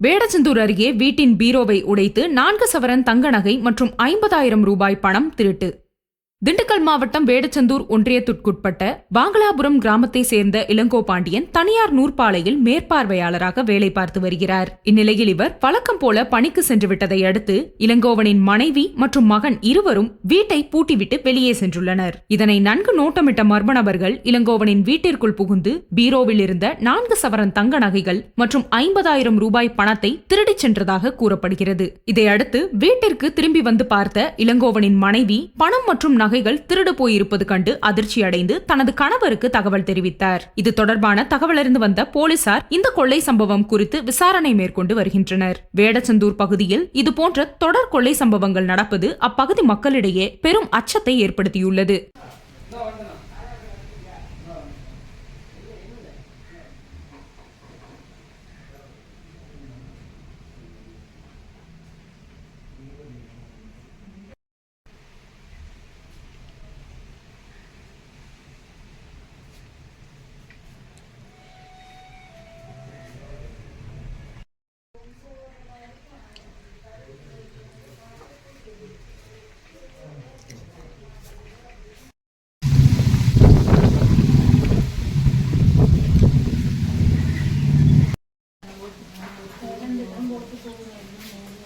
வேடச்சந்தூர் அருகே வீட்டின் பீரோவை உடைத்து நான்கு சவரன் தங்க நகை மற்றும் ஐம்பதாயிரம் ரூபாய் பணம் திருட்டு. திண்டுக்கல் மாவட்டம் வேடச்சந்தூர் ஒன்றியத்திற்குட்பட்ட வாங்கலாபுரம் கிராமத்தை சேர்ந்த இளங்கோ பாண்டியன் தனியார் நூற்பாலையில் மேற்பார்வையாளராக வேலை பார்த்து வருகிறார். இந்நிலையில் இவர் வழக்கம் போல பணிக்கு சென்று விட்டதை அடுத்து இளங்கோவனின் மனைவி மற்றும் மகன் இருவரும் வீட்டை பூட்டிவிட்டு வெளியே சென்றுள்ளனர். இதனை நன்கு நோட்டமிட்ட மர்ம நபர்கள் இளங்கோவனின் வீட்டிற்குள் புகுந்து பீரோவில் இருந்த நான்கு சவரன் தங்க நகைகள் மற்றும் ஐம்பதாயிரம் ரூபாய் பணத்தை திருடிச் சென்றதாக கூறப்படுகிறது. இதையடுத்து வீட்டிற்கு திரும்பி வந்து பார்த்த இளங்கோவனின் மனைவி பணம் மற்றும் நகைகள் திருடு போயிருப்பது கண்டு அதிர்ச்சி அடைந்து தனது கணவருக்கு தகவல் தெரிவித்தார். இது தொடர்பான தகவலறிந்து வந்த போலீசார் இந்த கொள்ளை சம்பவம் குறித்து விசாரணை மேற்கொண்டு வருகின்றனர். வேடச்சந்தூர் பகுதியில் இதுபோன்ற தொடர் கொள்ளை சம்பவங்கள் நடப்பது அப்பகுதி மக்களிடையே பெரும் அச்சத்தை ஏற்படுத்தியுள்ளது. 我不懂了